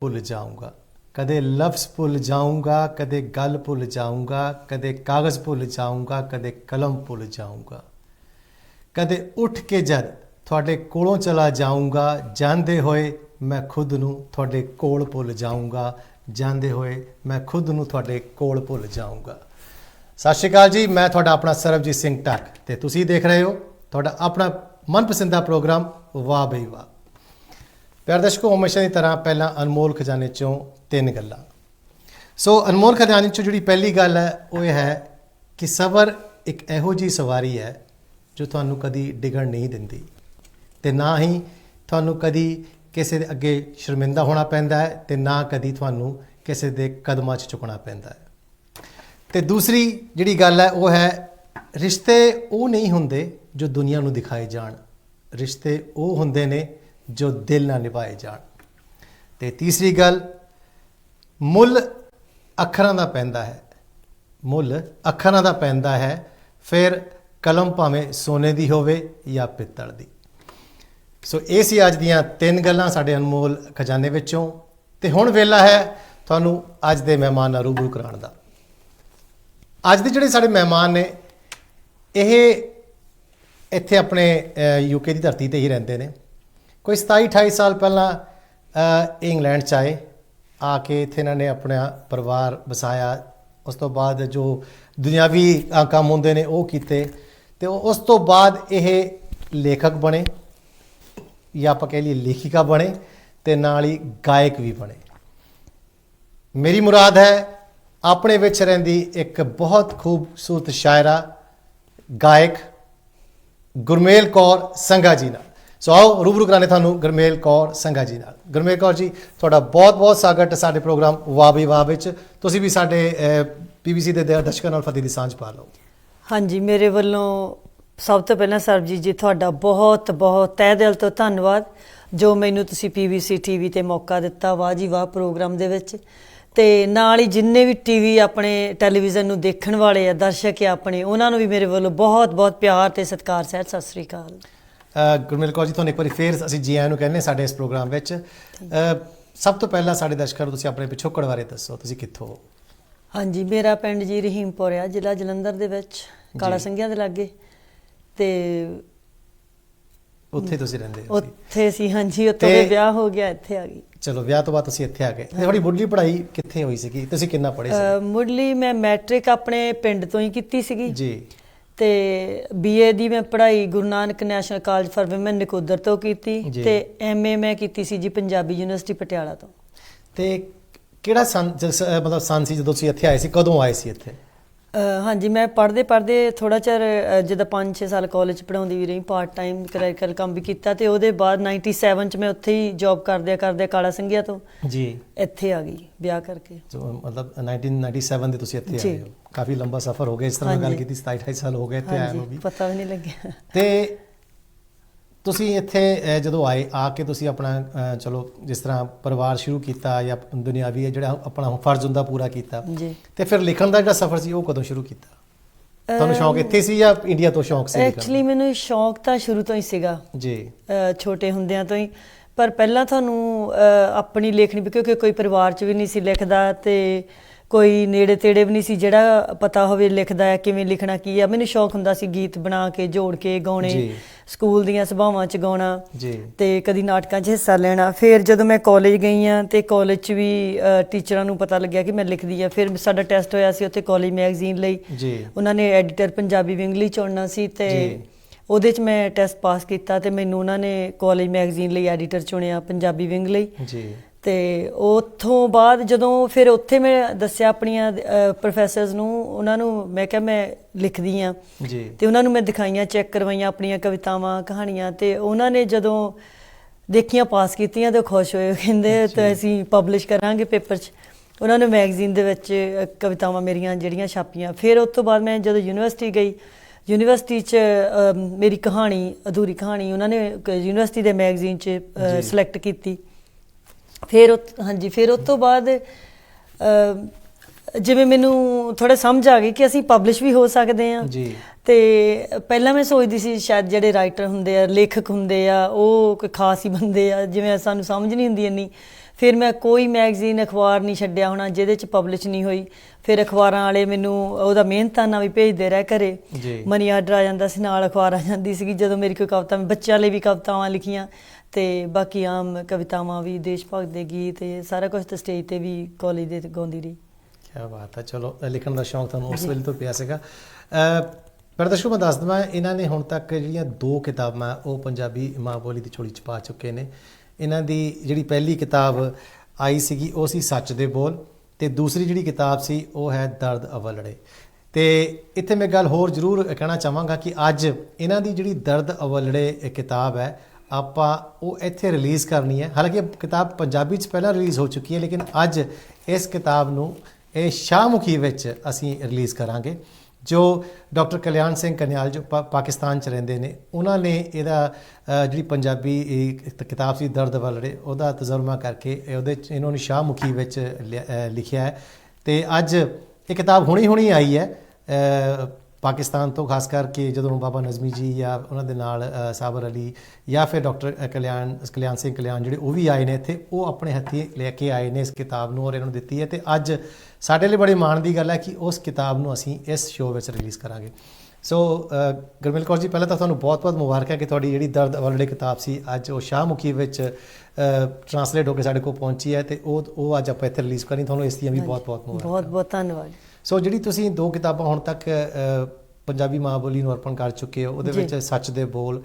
ਭੁੱਲ ਜਾਊਂਗਾ। ਕਦੇ ਲਫ਼ਜ਼ ਭੁੱਲ ਜਾਊਂਗਾ, ਕਦੇ ਗੱਲ ਭੁੱਲ ਜਾਊਂਗਾ, ਕਦੇ ਕਾਗਜ਼ ਭੁੱਲ ਜਾਊਂਗਾ, ਕਦੇ ਕਲਮ ਭੁੱਲ ਜਾਊਂਗਾ। ਕਦੇ ਉੱਠ ਕੇ ਜਦ ਤੁਹਾਡੇ ਕੋਲੋਂ ਚਲਾ ਜਾਊਂਗਾ, ਜਾਂਦੇ ਹੋਏ ਮੈਂ ਖੁਦ ਨੂੰ ਤੁਹਾਡੇ ਕੋਲ ਭੁੱਲ ਜਾਊਂਗਾ, ਜਾਂਦੇ ਹੋਏ ਮੈਂ ਖੁਦ ਨੂੰ ਤੁਹਾਡੇ ਕੋਲ ਭੁੱਲ ਜਾਊਂਗਾ। ਸਤਿ ਸ਼੍ਰੀ ਅਕਾਲ ਜੀ, ਮੈਂ ਤੁਹਾਡਾ ਆਪਣਾ ਸਰਬਜੀਤ ਸਿੰਘ ਟੱਕ ਤੇ ਤੁਸੀਂ ਦੇਖ ਰਹੇ ਹੋ ਤੁਹਾਡਾ ਆਪਣਾ ਮਨਪਸੰਦਾ ਪ੍ਰੋਗਰਾਮ ਵਾਹ ਬਈ ਵਾਹ। ਪਿਆਰ ਦਰਸ਼ਕੋ ਹਮੇਸ਼ਾ ਦੀ ਤਰ੍ਹਾਂ ਪਹਿਲਾਂ ਅਨਮੋਲ ਖਜ਼ਾਨੇ ਚੋਂ ਤਿੰਨ ਗੱਲਾਂ। ਸੋ ਅਨਮੋਲ ਖਜ਼ਾਨੇ ਚੋਂ ਜਿਹੜੀ ਪਹਿਲੀ ਗੱਲ ਹੈ, ਉਹ ਇਹ ਹੈ ਕਿ ਸਬਰ ਇੱਕ ਇਹੋ ਜੀ ਸਵਾਰੀ ਹੈ ਜੋ ਤੁਹਾਨੂੰ ਕਦੀ ਡਿਗਣ ਨਹੀਂ ਦਿੰਦੀ ਤੇ ਨਾ ਹੀ ਤੁਹਾਨੂੰ ਕਦੀ ਕਿਸੇ ਦੇ ਅੱਗੇ ਸ਼ਰਮਿੰਦਾ ਹੋਣਾ ਪੈਂਦਾ ਹੈ ਤੇ ਨਾ ਕਦੀ ਤੁਹਾਨੂੰ ਕਿਸੇ ਦੇ ਕਦਮਾਂ 'ਚ ਝੁਕਣਾ ਪੈਂਦਾ ਹੈ। ਤੇ ਦੂਸਰੀ ਜਿਹੜੀ ਗੱਲ ਹੈ, ਉਹ ਹੈ ਰਿਸ਼ਤੇ ਉਹ ਨਹੀਂ ਹੁੰਦੇ ਜੋ ਦੁਨੀਆ ਨੂੰ ਦਿਖਾਏ ਜਾਣ। ਰਿਸ਼ਤੇ ਉਹ ਹੁੰਦੇ ਨੇ ਜੋ ਦਿਲ ਨਾਲ ਨਿਭਾਏ ਜਾਣ। ਤੇ ਤੀਸਰੀ ਗੱਲ, ਮੁੱਲ ਅੱਖਰਾਂ ਦਾ ਪੈਂਦਾ ਹੈ। ਮੁੱਲ ਅੱਖਰਾਂ ਦਾ ਪੈਂਦਾ ਹੈ, ਫਿਰ ਕਲਮ ਭਾਵੇਂ ਸੋਨੇ ਦੀ ਹੋਵੇ ਜਾਂ ਪਿੱਤਲ ਦੀ। ਸੋ ਇਹ ਸੀ ਅੱਜ ਦੀਆਂ ਤਿੰਨ ਗੱਲਾਂ ਸਾਡੇ ਅਨਮੋਲ ਖਜ਼ਾਨੇ ਵਿੱਚੋਂ। ਤੇ ਹੁਣ ਵੇਲਾ ਹੈ ਤੁਹਾਨੂੰ ਅੱਜ ਦੇ ਮਹਿਮਾਨ ਨਾਲ ਰੂਬਰੂ ਕਰਾਉਣ ਦਾ। ਅੱਜ ਦੇ ਜਿਹੜੇ ਸਾਡੇ ਮਹਿਮਾਨ ਨੇ, ਇਹ ਇੱਥੇ ਆਪਣੇ ਯੂਕੇ ਦੀ ਧਰਤੀ ਤੇ ਹੀ ਰਹਿੰਦੇ ਨੇ। ਕੋਈ 27 28 ਸਾਲ ਪਹਿਲਾਂ ਇੰਗਲੈਂਡ ਚ ਆਏ। ਆ ਕੇ ਇੱਥੇ ਇਹਨਾਂ ਨੇ ਆਪਣਾ ਪਰਿਵਾਰ ਵਸਾਇਆ। ਉਸ ਤੋਂ ਬਾਅਦ ਜੋ ਦੁਨਿਆਵੀ ਕੰਮ ਹੁੰਦੇ ਨੇ, ਉਹ ਕੀਤੇ। ਤੇ ਉਸ ਤੋਂ ਬਾਅਦ ਇਹ ਲੇਖਕ ਬਣੇ, ਜਾਂ ਆਪਾਂ ਕਹਿ ਲਈਏ ਲੇਖਿਕਾ ਬਣੇ, ਤੇ ਨਾਲ ਹੀ ਗਾਇਕ ਵੀ ਬਣੇ। ਮੇਰੀ ਮੁਰਾਦ ਹੈ, ਆਪਣੇ ਵਿੱਚ ਰਹਿੰਦੀ ਇੱਕ ਬਹੁਤ ਖੂਬਸੂਰਤ ਸ਼ਾਇਰਾ, ਗਾਇਕ ਗੁਰਮੇਲ ਕੌਰ ਸੰਘਾ ਜੀ ਨਾਲ। ਸੋ ਆਓ ਰੂਬਰੂ ਕਰਾਣੇ ਤੁਹਾਨੂੰ ਗੁਰਮੇਲ ਕੌਰ ਸੰਘਾ ਜੀ ਨਾਲ। ਗੁਰਮੇਲ ਕੌਰ ਜੀ, ਤੁਹਾਡਾ ਬਹੁਤ-ਬਹੁਤ ਸਵਾਗਤ ਹੈ ਸਾਡੇ ਪ੍ਰੋਗਰਾਮ ਵਾਹ ਵਾਹ ਵਿੱਚ। ਤੁਸੀਂ ਵੀ ਸਾਡੇ ਪੀਬੀਸੀ ਦੇ ਦਰਸ਼ਕਾਂ ਨਾਲ ਫਤਿਹ ਦੀ ਸਾਂਝ ਪਾ ਲਓ। ਹਾਂਜੀ, ਮੇਰੇ ਵੱਲੋਂ ਸਭ ਤੋਂ ਪਹਿਲਾਂ ਸਰਬਜੀਤ ਜੀ ਤੁਹਾਡਾ ਬਹੁਤ ਬਹੁਤ ਤਹਿ ਦਿਲ ਤੋਂ ਧੰਨਵਾਦ, ਜੋ ਮੈਨੂੰ ਤੁਸੀਂ ਪੀਵੀਸੀ ਟੀਵੀ ਤੇ ਮੌਕਾ ਦਿੱਤਾ ਵਾਹ ਜੀ ਵਾਹ ਪ੍ਰੋਗਰਾਮ ਦੇ ਵਿੱਚ। ਤੇ ਨਾਲ ਹੀ ਜਿੰਨੇ ਵੀ ਟੀਵੀ ਆਪਣੇ ਟੈਲੀਵਿਜ਼ਨ ਨੂੰ ਦੇਖਣ ਵਾਲੇ ਆ, ਦਰਸ਼ਕ ਆ ਆਪਣੇ, ਉਹਨਾਂ ਨੂੰ ਵੀ ਮੇਰੇ ਵੱਲੋਂ ਬਹੁਤ ਬਹੁਤ ਪਿਆਰ ਤੇ ਸਤਿਕਾਰ ਸਹਿਤ ਸਤਿ ਸ੍ਰੀ ਅਕਾਲ। ਗੁਰਮੇਲ ਕੌਰ ਜੀ ਤੁਹਾਨੂੰ ਇੱਕ ਵਾਰੀ ਫੇਰ ਅਸੀਂ ਜੀ ਆਇਆਂ ਨੂੰ ਕਹਿੰਦੇ ਸਾਡੇ ਇਸ ਪ੍ਰੋਗਰਾਮ ਵਿੱਚ। ਸਭ ਤੋਂ ਪਹਿਲਾਂ ਸਾਡੇ ਦਰਸ਼ਕਾਂ ਨੂੰ ਤੁਸੀਂ ਆਪਣੇ ਪਿਛੋਕੜ ਬਾਰੇ ਦੱਸੋ ਤੁਸੀਂ ਕਿੱਥੋਂ ਹਾਂਜੀ ਮੇਰਾ ਪਿੰਡ ਜੀ ਰਹੀਮਪੁਰ ਆ ਜ਼ਿਲ੍ਹਾ ਜਲੰਧਰ ਦੇ ਵਿੱਚ ਕਾਲਾ। ਸੰਘਿਆ ਦੇ ਲਾਗੇ। ਤੇ ਉੱਥੇ ਤੁਸੀਂ ਰਹਿੰਦੇ ਹੋ ਉੱਥੇ ਸੀ ਹਾਂਜੀ ਉੱਥੋਂ ਦੇ ਵਿਆਹ ਹੋ ਗਿਆ ਇੱਥੇ ਆ ਗਈ। ਚਲੋ ਵਿਆਹ ਤੋਂ ਬਾਅਦ ਤੁਸੀਂ ਇੱਥੇ ਆ ਗਏ। ਤੇ ਤੁਹਾਡੀ ਮੁੱਢਲੀ ਪੜ੍ਹਾਈ ਕਿੱਥੇ ਹੋਈ ਸੀਗੀ? ਤੁਸੀਂ ਕਿੰਨਾ ਪੜ੍ਹੇ ਸੀ ਮੁੱਢਲੀ ਮੈਂ ਮੈਟ੍ਰਿਕ ਆਪਣੇ ਪਿੰਡ ਤੋਂ ਹੀ ਕੀਤੀ ਸੀਗੀ। ਜੀ। ਤੇ ਬੀਏ ਦੀ ਮੈਂ ਪੜ੍ਹਾਈ Guru Nanak national college for women Nakodar ਤੋਂ ਕੀਤੀ ਜੀ। ਤੇ ਐਮਏ ਮੈਂ ਕੀਤੀ ਸੀ ਜੀ ਪੰਜਾਬੀ ਯੂਨੀਵਰਸਿਟੀ ਪਟਿਆਲਾ ਤੋਂ। ਤੇ ਕਿਹੜਾ ਸੰਨ ਜਿਸ- ਮਤਲਬ ਸੰਨ ਸੀ ਜਦੋਂ ਤੁਸੀਂ ਇੱਥੇ ਆਏ ਸੀ? ਕਦੋਂ ਆਏ ਸੀ ਇੱਥੇ? ਹਾਂਜੀ ਮੈਂ ਪੜ੍ਹਦੇ ਪੜ੍ਹਦੇ ਥੋੜਾ ਚਿਰ ਜਿੱਦਾਂ 5-6 ਸਾਲ ਕਾਲਜ ਪੜ੍ਹਾਉਂਦੀ ਵੀ ਰਹੀ ਪਾਰਟ ਟਾਈਮ ਕਲੈਰੀਕਲ ਕੰਮ ਵੀ ਕੀਤਾ ਤੇ ਉਹਦੇ ਬਾਅਦ 97 ਚ ਮੈਂ ਉੱਥੇ ਹੀ ਜੌਬ ਕਰਦਿਆਂ ਕਰਦਿਆਂ ਕਾਲਾ ਸੰਘਿਆ ਤੋਂ ਜੀ। ਇੱਥੇ ਆ ਗਈ ਵਿਆਹ ਕਰਕੇ। ਜੋ ਮਤਲਬ 1997 ਦੇ ਤੁਸੀਂ ਇੱਥੇ। ਆਏ ਹੋ। ਕਾਫੀ ਲੰਬਾ ਸਫ਼ਰ ਹੋ ਗਿਆ ਇਸ ਤਰ੍ਹਾਂ ਗੱਲ। ਕੀਤੀ 27 28 ਸਾਲ ਹੋ ਗਏ ਇੱਥੇ ਆਏ ਨੂੰ ਵੀ। ਪਤਾ ਵੀ ਨਹੀਂ ਲੱਗਿਆ। ਤੇ ਤੁਸੀਂ ਇੱਥੇ ਜਦੋਂ ਆਏ ਆ ਕੇ ਤੁਸੀਂ ਆਪਣਾ ਚਲੋ ਜਿਸ ਤਰ੍ਹਾਂ ਪਰਿਵਾਰ ਸ਼ੁਰੂ ਕੀਤਾ ਜਾਂ ਦੁਨਿਆਵੀ ਹੈ ਜਿਹੜਾ ਆਪਣਾ ਫਰਜ਼ ਹੁੰਦਾ ਪੂਰਾ ਕੀਤਾ। ਜੀ। ਤੇ ਫਿਰ ਲਿਖਣ ਦਾ ਜਿਹੜਾ ਸਫ਼ਰ ਸੀ ਉਹ ਕਦੋਂ ਸ਼ੁਰੂ ਕੀਤਾ? ਤੁਹਾਨੂੰ ਸ਼ੌਂਕ ਇੱਥੇ ਸੀ ਜਾਂ ਇੰਡੀਆ ਤੋਂ ਸ਼ੌਂਕ ਸੀ? ਐਕਚੁਅਲੀ ਮੈਨੂੰ ਸ਼ੌਂਕ ਤਾਂ ਸ਼ੁਰੂ ਤੋਂ ਹੀ ਸੀਗਾ। ਜੀ। ਛੋਟੇ ਹੁੰਦਿਆਂ ਤੋਂ ਹੀ। ਪਰ ਪਹਿਲਾਂ ਤੁਹਾਨੂੰ ਆਪਣੀ ਲੇਖਣੀ ਕਿਉਂਕਿ ਕੋਈ ਪਰਿਵਾਰ 'ਚ ਵੀ ਨਹੀਂ ਸੀ ਲਿਖਦਾ ਤੇ ਕੋਈ ਨੇੜੇ ਤੇੜੇ ਵੀ ਨਹੀਂ ਸੀ ਜਿਹੜਾ ਪਤਾ ਹੋਵੇ ਲਿਖਦਾ ਹੈ ਕਿਵੇਂ ਲਿਖਣਾ ਕੀ ਆ ਮੈਨੂੰ ਸ਼ੌਕ ਹੁੰਦਾ ਸੀ ਗੀਤ ਬਣਾ ਕੇ ਜੋੜ ਕੇ ਗਾਉਣੇ। ਸਕੂਲ ਦੀਆਂ ਸਭਾਵਾਂ 'ਚ ਗਾਉਣਾ ਤੇ ਕਦੀ ਨਾਟਕਾਂ 'ਚ ਹਿੱਸਾ ਲੈਣਾ। ਫਿਰ ਜਦੋਂ ਮੈਂ ਕਾਲਜ ਗਈ ਆ ਤੇ ਕਾਲਜ 'ਚ ਵੀ ਟੀਚਰਾਂ ਨੂੰ ਪਤਾ ਲੱਗਿਆ ਕਿ ਮੈਂ ਲਿਖਦੀ ਆ ਫਿਰ ਸਾਡਾ ਟੈਸਟ ਹੋਇਆ ਸੀ ਉੱਥੇ ਕਾਲਜ ਮੈਗਜ਼ੀਨ ਲਈ। ਉਹਨਾਂ ਨੇ ਐਡੀਟਰ ਪੰਜਾਬੀ ਵੀ ਇੰਗਲਿਸ਼ ਚੁਣਨਾ ਸੀ ਤੇ। ਉਹਦੇ 'ਚ ਮੈਂ ਟੈਸਟ ਪਾਸ ਕੀਤਾ ਤੇ ਮੈਨੂੰ ਉਹਨਾਂ ਨੇ ਕਾਲਜ ਮੈਗਜ਼ੀਨ ਲਈ ਐਡੀਟਰ ਚੁਣਿਆ ਪੰਜਾਬੀ ਵਿੰਗ ਲਈ। ਜੀ। ਤੇ ਉੱਥੋਂ ਬਾਅਦ ਜਦੋਂ ਫਿਰ ਉੱਥੇ ਮੈਂ ਦੱਸਿਆ ਆਪਣੀਆਂ ਪ੍ਰੋਫੈਸਰਸ ਨੂੰ ਉਹਨਾਂ ਨੂੰ ਮੈਂ ਕਿਹਾ ਮੈਂ ਲਿਖਦੀ ਆ। ਜੀ। ਤੇ ਉਹਨਾਂ ਨੂੰ ਮੈਂ ਦਿਖਾਈਆਂ ਚੈੱਕ ਕਰਵਾਈਆਂ ਆਪਣੀਆਂ ਕਵਿਤਾਵਾਂ ਕਹਾਣੀਆਂ ਤੇ ਉਹਨਾਂ ਨੇ ਜਦੋਂ ਦੇਖੀਆਂ ਪਾਸ ਕੀਤੀਆਂ ਤੇ ਖੁਸ਼ ਹੋਏ। ਕਹਿੰਦੇ ਤੇ ਅਸੀਂ ਪਬਲਿਸ਼ ਕਰਾਂਗੇ ਪੇਪਰ 'ਚ। ਉਹਨਾਂ ਨੇ ਮੈਗਜ਼ੀਨ ਦੇ ਵਿੱਚ ਕਵਿਤਾਵਾਂ ਮੇਰੀਆਂ ਜਿਹੜੀਆਂ ਛਾਪੀਆਂ। ਫਿਰ ਉਸ ਤੋਂ ਬਾਅਦ ਮੈਂ ਜਦੋਂ ਯੂਨੀਵਰਸਿਟੀ ਗਈ ਯੂਨੀਵਰਸਿਟੀ 'ਚ ਮੇਰੀ ਕਹਾਣੀ ਅਧੂਰੀ ਕਹਾਣੀ ਉਹਨਾਂ ਨੇ ਯੂਨੀਵਰਸਿਟੀ ਦੇ ਮੈਗਜ਼ੀਨ 'ਚ। ਸਿਲੈਕਟ ਕੀਤੀ। ਫਿਰ ਹਾਂਜੀ ਫਿਰ ਉਸ ਤੋਂ ਬਾਅਦ ਜਿਵੇਂ ਮੈਨੂੰ ਥੋੜਾ ਸਮਝ ਆ ਗਈ ਕਿ ਅਸੀਂ ਪਬਲਿਸ਼ ਵੀ ਹੋ ਸਕਦੇ ਹਾਂ। ਜੀ। ਤੇ ਪਹਿਲਾਂ ਮੈਂ ਸੋਚਦੀ ਸੀ ਸ਼ਾਇਦ ਜਿਹੜੇ ਰਾਈਟਰ ਹੁੰਦੇ ਆ ਲੇਖਕ ਹੁੰਦੇ ਆ ਉਹ ਕੋਈ ਖਾਸ ਹੀ ਬੰਦੇ ਆ ਜਿਵੇਂ ਸਾਨੂੰ ਸਮਝ ਨਹੀਂ ਹੁੰਦੀ ਇੰਨੀ। ਫਿਰ ਮੈਂ ਕੋਈ ਮੈਗਜ਼ੀਨ ਅਖਬਾਰ ਨਹੀਂ ਛੱਡਿਆ ਹੋਣਾ ਜਿਹਦੇ ਚ ਪਬਲਿਸ਼ ਨਹੀਂ ਹੋਈ। ਫਿਰ ਅਖਬਾਰਾਂ ਵਾਲੇ ਮੈਨੂੰ ਉਹਦਾ ਮਿਹਨਤਾਨਾ ਵੀ ਭੇਜਦੇ ਰਹਿ ਘਰੇ। ਮਨੀ ਆਰਡਰ ਆ ਜਾਂਦਾ ਸੀ ਨਾਲ ਅਖਬਾਰ ਆ ਜਾਂਦੀ ਸੀਗੀ ਜਦੋਂ ਮੇਰੀ ਕੋਈ ਕਵਿਤਾ ਮੈਂ ਬੱਚਿਆਂ ਲਈ ਵੀ ਕਵਿਤਾਵਾਂ ਲਿਖੀਆਂ। ਤੇ ਬਾਕੀ ਆਮ ਕਵਿਤਾਵਾਂ ਵੀ ਦੇਸ਼ ਭਗਤ ਦੇ ਗੀਤ ਇਹ ਸਾਰਾ ਕੁਝ ਤਾਂ ਸਟੇਜ ਤੇ ਵੀ ਕਾਲਜ ਦੇ ਗਾਉਂਦੀ ਰਹੀ। ਕੀ ਬਾਤ ਹੈ ਚਲੋ ਲਿਖਣ ਦਾ ਸ਼ੌਂਕ ਤੁਹਾਨੂੰ ਉਸ ਵੇਲੇ ਤੋਂ ਪਿਆ ਸੀਗਾ। ਅ, ਪਰ ਦਰਸ਼ਕੋ ਮੈਂ ਦੱਸ ਦਵਾਂ ਇਹਨਾਂ ਨੇ ਹੁਣ ਤੱਕ ਜਿਹੜੀਆਂ ਦੋ ਕਿਤਾਬਾਂ ਉਹ ਪੰਜਾਬੀ ਮਾਂ ਬੋਲੀ ਦੀ ਝੋਲੀ ਚ ਪਾ ਚੁੱਕੇ ਨੇ। ਇਹਨਾਂ ਦੀ ਜਿਹੜੀ ਪਹਿਲੀ ਕਿਤਾਬ ਆਈ ਸੀਗੀ ਉਹ ਸੀ ਸੱਚ ਦੇ ਬੋਲ ਤੇ ਦੂਸਰੀ ਜਿਹੜੀ ਕਿਤਾਬ ਸੀ ਉਹ ਹੈ ਦਰਦ ਅਵਲੜੇ। ਤੇ ਇੱਥੇ ਮੈਂ ਗੱਲ ਹੋਰ ਜ਼ਰੂਰ ਕਹਿਣਾ ਚਾਹਾਂਗਾ ਕਿ ਅੱਜ ਇਹਨਾਂ ਦੀ ਜਿਹੜੀ ਦਰਦ ਅਵਲੜੇ ਕਿਤਾਬ ਹੈ ਆਪਾਂ ਉਹ ਇੱਥੇ ਰਿਲੀਜ਼ ਕਰਨੀ ਹੈ। ਹਾਲਾਂਕਿ ਕਿਤਾਬ ਪੰਜਾਬੀ ਚ ਪਹਿਲਾਂ ਰਿਲੀਜ਼ ਹੋ ਚੁੱਕੀ ਹੈ, ਲੇਕਿਨ ਅੱਜ ਇਸ ਕਿਤਾਬ ਨੂੰ ਇਹ ਸ਼ਾਹਮੁਖੀ ਵਿੱਚ ਅਸੀਂ ਰਿਲੀਜ਼ ਕਰਾਂਗੇ, ਜੋ ਡਾਕਟਰ ਕਲਿਆਣ ਸਿੰਘ ਕਨਿਆਲ ਜੋ ਪਾ- ਪਾਕਿਸਤਾਨ ਚ ਰਹਿੰਦੇ ਨੇ, ਉਹਨਾਂ ਨੇ ਇਹਦਾ ਜਿਹੜੀ ਪੰਜਾਬੀ ਕਿਤਾਬ ਸੀ, ਦਰਦ ਵਲੜੇ, ਉਹਦਾ ਤਜ਼ਰਮਾ ਕਰਕੇ ਇਹ ਉਹਦੇ ਚ, ਇਹਨਾਂ ਨੂੰ ਸ਼ਾਹਮੁਖੀ ਵਿੱਚ ਲਿ- ਲਿਖਿਆ ਹੈ। ਤੇ ਅੱਜ ਇਹ ਕਿਤਾਬ ਹੁਣੀ ਹੁਣੀ ਆਈ ਹੈ ਪਾਕਿਸਤਾਨ ਤੋਂ ਖਾਸ ਕਰਕੇ ਜਦੋਂ ਬਾਬਾ ਨਜ਼ਮੀ ਜੀ ਜਾਂ ਉਹਨਾਂ ਦੇ ਨਾਲ ਸਾਬਰ ਅਲੀ ਜਾਂ ਫਿਰ ਡਾਕਟਰ ਕਲਿਆਣ ਕਲਿਆਣ ਸਿੰਘ ਕਲਿਆਣ ਜਿਹੜੇ ਉਹ ਵੀ ਆਏ ਨੇ ਇੱਥੇ ਉਹ ਆਪਣੇ ਹੱਥੀਂ ਲੈ ਕੇ ਆਏ ਨੇ ਇਸ ਕਿਤਾਬ ਨੂੰ ਔਰ ਇਹਨਾਂ ਨੂੰ ਦਿੱਤੀ ਹੈ ਤੇ ਅੱਜ ਸਾਡੇ ਲਈ ਬੜੇ ਮਾਣ ਦੀ ਗੱਲ ਹੈ ਕਿ ਉਸ ਕਿਤਾਬ ਨੂੰ ਅਸੀਂ ਇਸ ਸ਼ੋਅ ਵਿੱਚ ਰਿਲੀਜ਼ ਕਰਾਂਗੇ। ਸੋ ਗੁਰਮਿਲ ਕੌਰ ਜੀ ਪਹਿਲਾਂ ਤਾਂ ਤੁਹਾਨੂੰ ਬਹੁਤ-ਬਹੁਤ ਮੁਬਾਰਕਾਂ ਕਿ ਤੁਹਾਡੀ ਜਿਹੜੀ ਦਰਦ ਵਾਲੀ ਕਿਤਾਬ ਸੀ ਅੱਜ ਉਹ ਸ਼ਾਹਮੁਖੀ ਵਿੱਚ ਟਰਾਂਸਲੇਟ ਹੋ ਕੇ ਸਾਡੇ ਕੋਲ ਪਹੁੰਚੀ ਹੈ ਤੇ ਉਹ ਉਹ ਅੱਜ ਆਪਾਂ ਇੱਥੇ ਰਿਲੀਜ਼ ਕਰਨੀ ਤੁਹਾਨੂੰ ਇਸ ਦੀਆਂ ਵੀ ਬਹੁਤ-ਬਹੁਤ ਮੁਬਾਰਕਾਂ। ਬਹੁਤ ਬਹੁਤ ਧੰਨਵਾਦ। ਸੋ ਜਿਹੜੀ ਤੁਸੀਂ ਦੋ ਕਿਤਾਬਾਂ ਹੁਣ ਤੱਕ ਪੰਜਾਬੀ ਮਾਂ ਬੋਲੀ ਨੂੰ ਅਰਪਣ ਕਰ ਚੁੱਕੇ ਹੋ ਉਹਦੇ। ਵਿੱਚ ਸੱਚ ਦੇ ਬੋਲ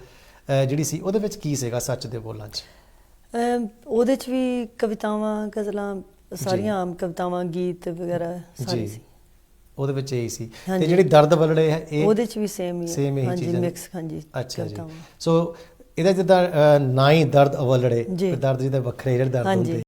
ਜਿਹੜੀ ਸੀ ਉਹਦੇ ਵਿੱਚ ਕੀ ਸੀਗਾ ਸੱਚ ਦੇ ਬੋਲਾਂ 'ਚ ਉਹਦੇ ਚ ਵੀ ਕਵਿਤਾਵਾਂ ਗਜ਼ਲਾਂ ਸਾਰੀਆਂ ਆਮ ਕਵਿਤਾਵਾਂ ਗੀਤ ਵਗੈਰਾ ਸਾਰੇ ਸੀ ਉਹਦੇ ਵਿੱਚ ਇਹ ਸੀ ਤੇ। ਜਿਹੜੀ ਦਰਦ ਵਲੜੇ ਹੈ ਇਹ ਉਹਦੇ ਚ ਵੀ ਸੇਮ ਹੀ ਹੈ। ਇਹੀ ਹਾਂਜੀ ਚੀਜ਼ਾਂ। ਮਿਕਸ ਹਾਂਜੀ ਅੱਛਾ ਜੀ। ਸੋ ਇਹਦਾ ਜਿੱਦਾਂ ਨਾ ਹੀ ਦਰਦ ਅਵਲੜੇ। ਦਰਦ ਜਿਹਦਾ ਵੱਖਰੇ ਜਿਹੜੇ ਦਰਦ। ਹੁੰਦੇ